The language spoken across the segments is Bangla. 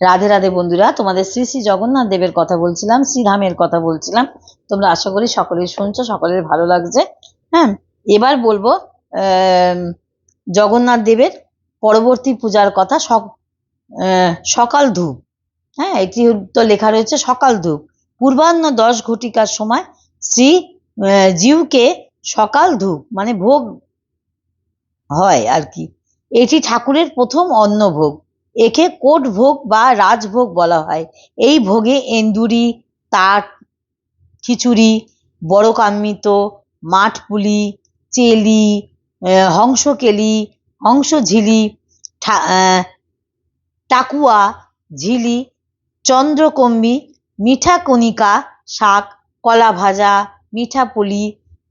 রাধে রাধে বন্ধুরা, তোমাদের শ্রী শ্রী জগন্নাথ দেবের কথা বলছিলাম, শ্রীধামের কথা বলছিলাম। তোমরা আশা করি সকলেই শুনছো, সকলের ভালো লাগছে। হ্যাঁ এবার বলব জগন্নাথ দেবের পরবর্তী পূজার কথা সকাল ধূপ। হ্যাঁ এটি তো লেখা রয়েছে সকাল ধূপ। পূর্বাহ্ন দশ ঘটিকার সময় শ্রী জিউকে সকাল ধূপ মানে ভোগ হয় আর কি। এটি ঠাকুরের প্রথম অন্নভোগ। একে কোট ভোগ বা রাজভোগ বলা হয়। এই ভোগে এন্দুরি, তাট, খিচুড়ি বড় কামিত মাঠপুলি, চেলি হংসকেলি, হংসঝিলি টাকুয়া, ঝিলি, চন্দ্রকম্বি মিঠা কণিকা শাক কলা ভাজা মিঠা পুলি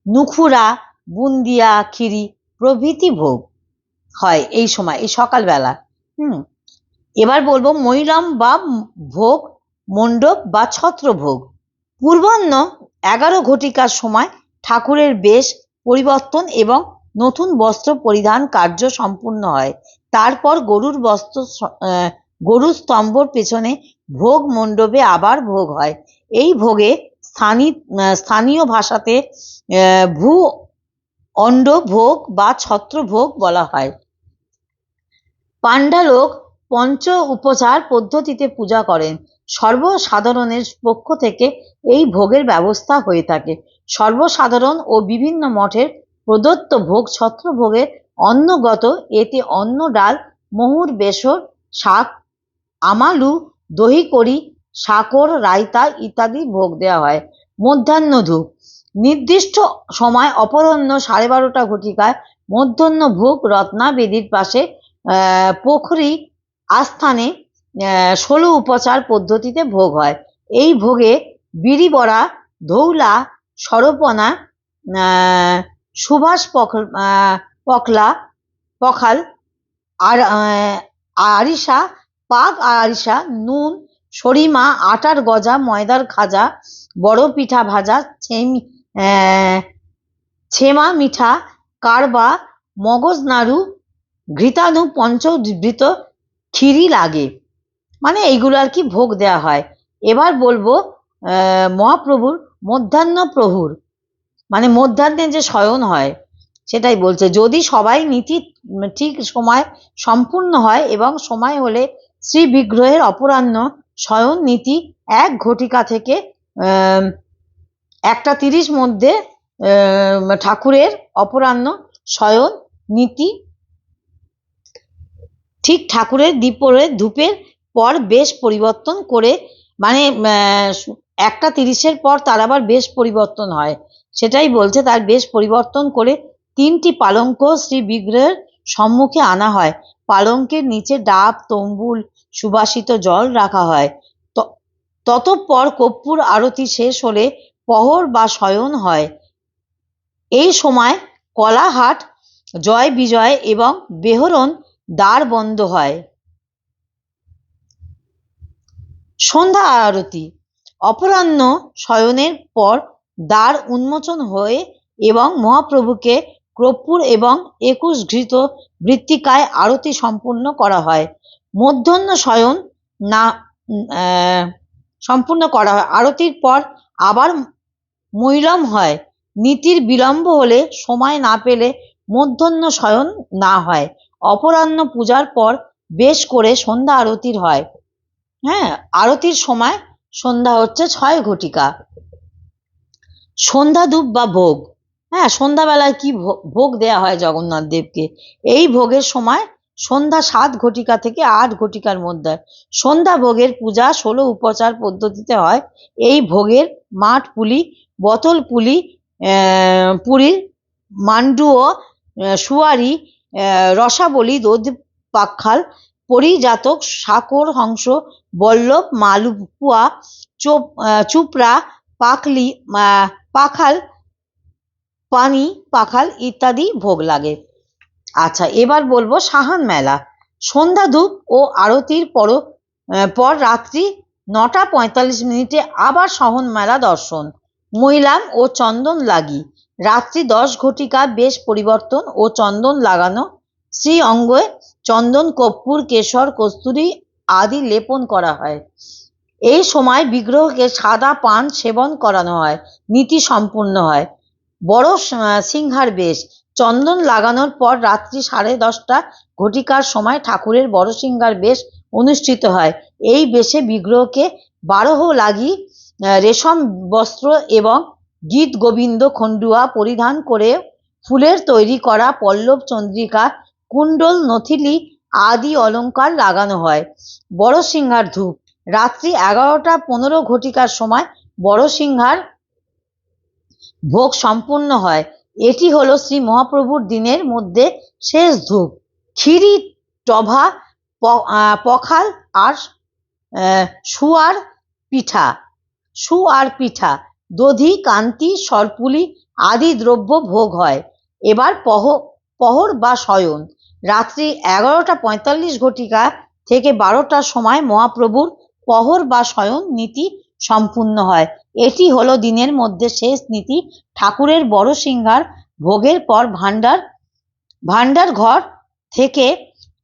নুখুরা, বুন্দিয়া, খিরি প্রভৃতি ভোগ হয় এই সময়, এই সকালবেলা। হুম? এবার বলব মৈরাম বা ভোগ, মণ্ডপ বা ছত্রভোগ। পূর্বাহ্ন এগারো ঘটিকার সময় ঠাকুরের বেশ পরিবর্তন এবং নতুন বস্ত্র পরিধান কার্য সম্পূর্ণ হয়। তারপর গরুর বস্ত্র গরুর স্তম্ভর পেছনে ভোগ মণ্ডপে আবার ভোগ হয়। এই ভোগে স্থানীয় স্থানীয় ভাষাতে ভূ অণ্ড ভোগ বা ছত্রভোগ বলা হয়। পাণ্ডালোক পঞ্চ উপচার পদ্ধতিতে পূজা করেন। সর্বসাধারণের পক্ষ থেকে এই ভোগের ব্যবস্থা হয়ে থাকে। সর্বসাধারণ ও বিভিন্ন মঠের প্রদত্ত ভোগ ছত্রভোগের অন্নগত, এতে অন্ন, ডাল, মহুর, বেসর, শাক, আমালু, দহি কড়ি, সাকর, রায়তা ইত্যাদি ভোগ দেওয়া হয়। মধ্যাহ্ন ধূপ নির্দিষ্ট সময় অপরাহ্ন সাড়ে বারোটা ঘটিকায় মধ্যাহ্ন ভোগ রত্নাবেদীর পাশে পোখরি আস্থানে ষোলো উপচার পদ্ধতিতে ভোগ হয়। এই ভোগে বিড়ি বড়া ধৌলা সরপনা সুভাষ পখ- আহ, পখলা পখাল আর আরিসা পাক আরিসা নুন সরিমা আটার গজা ময়দার খাজা বড় পিঠা ভাজা ছেমি ছেমা মিঠা কারবা মগজ নাড়ু ঘৃতাণু পঞ্চবৃত খিরি লাগে। মানে এইগুলো আর কি ভোগ দেওয়া হয়। এবার বলব মহাপ্রভুর মধ্যাহ্ন প্রহুর। মানে মধ্যাহ্নে যে শয়ন হয়, সেটাই বলছে, যদি সবাই নীতি ঠিক সময় সম্পূর্ণ হয় এবং সময় হলে শ্রী বিগ্রহের অপরাহ্ন শয়ন নীতি এক ঘটিকা থেকে একটা তিরিশ মধ্যে ঠাকুরের অপরাহ্ন শয়ন নীতি ঠিক ঠাকুরের দীপরের ধূপের পর বেশ পরিবর্তন করে মানে একটা তিরিশের পর তার আবার বেশ পরিবর্তন হয়। সেটাই বলছে তার বেশ পরিবর্তন করে তিনটি পালঙ্ক শ্রী বিগ্রহের সম্মুখে আনা হয়। পালঙ্কের নিচে ডাব, তম্বুল, সুবাসিত জল রাখা হয়। ততঃপর কর্পূর আরতি শেষ হলে পহর বা শয়ন হয়। এই সময় কলাহাট, জয় বিজয় এবং বেহরন দ্বার বন্ধ হয়। সন্ধ্যা আরতি, অপরাহ্ন শয়নের পর দ্বার উন্মোচন হয়ে এবং মহাপ্রভুকে কর্পূর এবং একুশ ঘৃত বৃত্তিকায় আরতি সম্পূর্ণ করা হয়। মধ্যাহ্ন শয়ন না সম্পূর্ণ করা হয়। আরতির পর আবার মৈলম হয়। নীতির বিলম্ব হলে সময় না পেলে মধ্যাহ্ন শয়ন না হয়। অপরাহ্ন পূজার পর বেশ করে সন্ধ্যা আরতির হয়। হ্যাঁ আরতির সময় সন্ধ্যা হচ্ছে ছয় ঘটিকা। সন্ধ্যা ধূপ বা ভোগ। হ্যাঁ সন্ধ্যাবেলায় কি ভোগ দেয়া হয় জগন্নাথ দেবকে? এই ভোগের সময় সন্ধ্যা সাত ঘটিকা থেকে আট ঘটিকার মধ্যে। সন্ধ্যা ভোগের পূজা ষোলো উপচার পদ্ধতিতে হয়। এই ভোগের মাঠ পুলি, বোতল পুলি পুরীর মান্ডু ও সুয়ারি রসাবলী দধ পাখাল পরিজাতক সাকর হংস বল্লভ মালপুয়া চোপ চুপড়া আহ, পাখাল পানি পাখাল ইত্যাদি ভোগ লাগে। আচ্ছা এবার বলব সাহান মেলা। সন্ধ্যা ধূপ ও আরতির পর পর রাত্রি নটা পঁয়তাল্লিশ মিনিটে আবার সহন মেলা দর্শন। মৈলাম ও চন্দন লাগি। রাত্রি দশ ঘটিকা বেশ পরিবর্তন ও চন্দন লাগানো, শ্রী অঙ্গে চন্দন, কর্পূর, কেশর, কস্তুরী আদি লেপন করা হয়। এই সময় বিগ্রহকে সাদা পান সেবন করানো হয়, নীতি সম্পূর্ণ হয়। বড় সিংহার বেশ, চন্দন লাগানোর পর রাত্রি সাড়ে দশটা ঘটিকার সময় ঠাকুরের বড় সিংহার বেশ অনুষ্ঠিত হয়। এই বেশে বিগ্রহকে বারহ লাগি রেশম, বস্ত্র এবং গীত গোবিন্দ খণ্ডুয়া পরিধান করে ফুলের তৈরি করা পল্লব চন্দ্রিকা, কুণ্ডল, নথিলি আদি অলঙ্কার লাগানো হয়। বড় সিংহার ধূপ। রাত্রি এগারোটা পনেরো ঘটিকার সময় বড় সিংহার ভোগ সম্পূর্ণ হয়। এটি হলো শ্রী মহাপ্রভুর দিনের মধ্যে শেষ ধূপ। ক্ষীরি, টভা পখাল আর সুয়ার পিঠা। সু আর পিঠা। দধি, কান্তি, সরপুলি আদি দ্রব্য ভোগ হয়। এবার পহ, পহর বা শয়ন। রাত্রি এগারোটা পঁয়তাল্লিশ ঘটিকা থেকে বারোটার সময় মহাপ্রভুর পহর বা শয়ন নীতি সম্পূর্ণ হয়। এটি হলো দিনের মধ্যে শেষ নীতি। ঠাকুরের বড় সিংহার ভোগের পর ভাণ্ডার ভাণ্ডার ঘর থেকে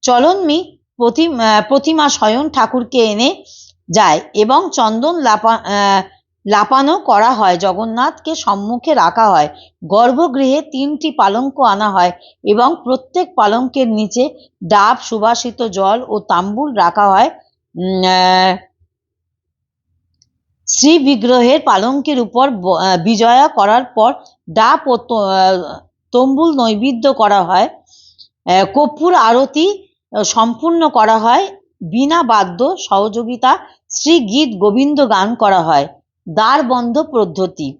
চলনমি প্রতিমা প্রতিমা স্বয়ং ঠাকুরকে এনে যায় এবং চন্দন লাপা লাপানো করা হয় জগন্নাথকে সম্মুখে রাখা হয়। গর্ভগৃহে তিনটি পালঙ্ক আনা হয় এবং প্রত্যেক পালঙ্কের নিচে ডাব সুবাসিত জল ও তাম্বুল রাখা হয়। শ্রী বিগ্রহের পালঙ্কের উপর বিজয়া করার পর ডাব ও তম্বুল নৈবেদ্য করা হয়। আহ, কর্পূর আরতি সম্পূর্ণ করা হয়। বিনা বাদ্য সহযোগিতা শ্রী গীত গোবিন্দ গান করা হয়। দ্বার বন্ধ পদ্ধতি।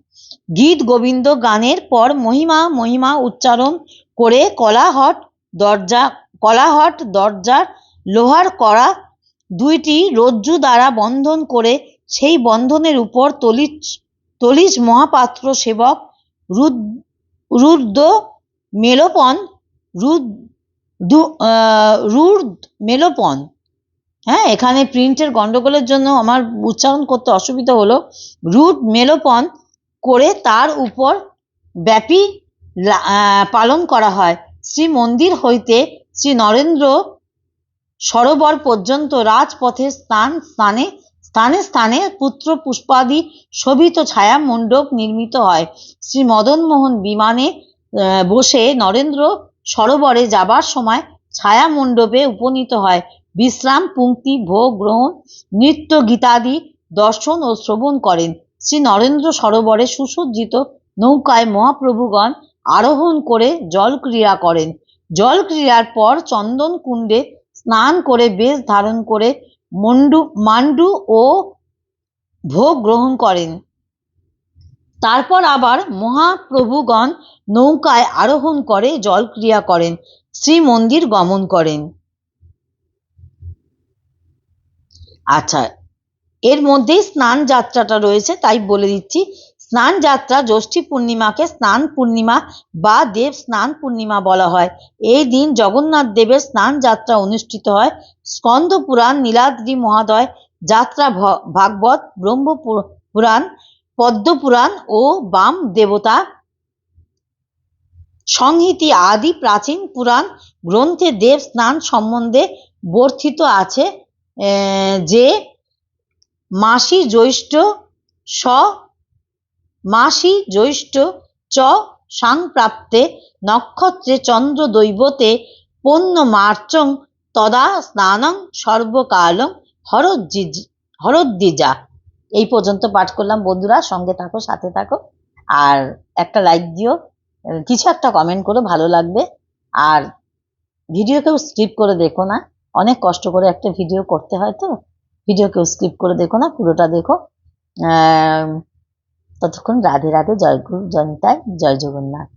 গীত গোবিন্দ গানের পর মহিমা মহিমা উচ্চারণ করে কলাহট দরজা, কলাহট দরজার লোহার করা দুইটি রজ্জু দ্বারা বন্ধন করে সেই বন্ধনের উপর তলিচ তলিজ মহাপাত্র সেবক রুদ- রুদ্র মেলোপন, রুদ রুদ মেলোপন হ্যাঁ এখানে প্রিন্টের গন্ডগোলের জন্য আমার উচ্চারণ করতে অসুবিধা হলো। রুট মেলোপন করে তার উপর ব্যাপী পালন করা হয়। শ্রী মন্দির হইতে শ্রী নরেন্দ্র সরোবর পর্যন্ত রাজপথে স্থান, স্থানে স্থানে স্থানে পুত্র পুষ্পাদি শোভিত ছায়া মণ্ডপ নির্মিত হয়। শ্রী মদন মোহন বিমানে বসে নরেন্দ্র সরোবরে যাবার সময় ছায়া মণ্ডপে উপনীত হয়। বিশ্রাম, পুঙ্ক্তি, ভোগ, গ্রহণ, নৃত্য, গীতাদি দর্শন ও শ্রবণ করেন। শ্রী নরেন্দ্র সরোবরে সুসজ্জিত নৌকায় মহাপ্রভুগণ আরোহণ করে জল ক্রিয়া করেন। জল ক্রিয়ার পর চন্দন কুণ্ডে স্নান করে বেশ ধারণ করে মন্ডু মান্ডু ও ভোগ গ্রহণ করেন। তারপর আবার মহাপ্রভুগণ নৌকায় আরোহণ করে জল ক্রিয়া করেন। শ্রী মন্দির গমন করেন। আচ্ছা এর মধ্যেই স্নান যাত্রাটা রয়েছে, তাই বলে দিচ্ছি। স্নান যাত্রা জ্যৈষ্ঠী পূর্ণিমাকে স্নান পূর্ণিমা বা দেব স্নান পূর্ণিমা বলা হয়। এই দিন জগন্নাথ দেবের স্নান যাত্রা অনুষ্ঠিত হয়। স্কন্দ পুরাণ, নীলাদ্রি মহাদয়, যাত্রা ভাগবত, ব্রহ্ম পুরাণ, পদ্ম পুরাণ ও বাম দেবতা, সংহিতি আদি প্রাচীন পুরাণ গ্রন্থে দেব স্নান সম্বন্ধে বর্ধিত আছে। যে মাসি জ্যৈষ্ঠ স মাসি জ্যৈষ্ঠ চ সাংপ্রাপ্তে নক্ষত্রে চন্দ্র দৈবতে পণ্য মার্চং তদা স্নানং সর্বকালং হরদ্দিজা এই পর্যন্ত পাঠ করলাম বন্ধুরা, সঙ্গে থাকো, সাথে থাকো। আর একটা লাইক দিও, কিছু একটা কমেন্ট করো, ভালো লাগবে। আর ভিডিও কেউ স্কিপ করে দেখো না। অনেক কষ্ট করে একটা ভিডিও করতে হয় তো? ভিডিও কেউ স্কিপ করে দেখো না, পুরোটা দেখো। ততক্ষণ রাধে রাধে, জয় গুরু জনতায় জয় জগন্নাথ।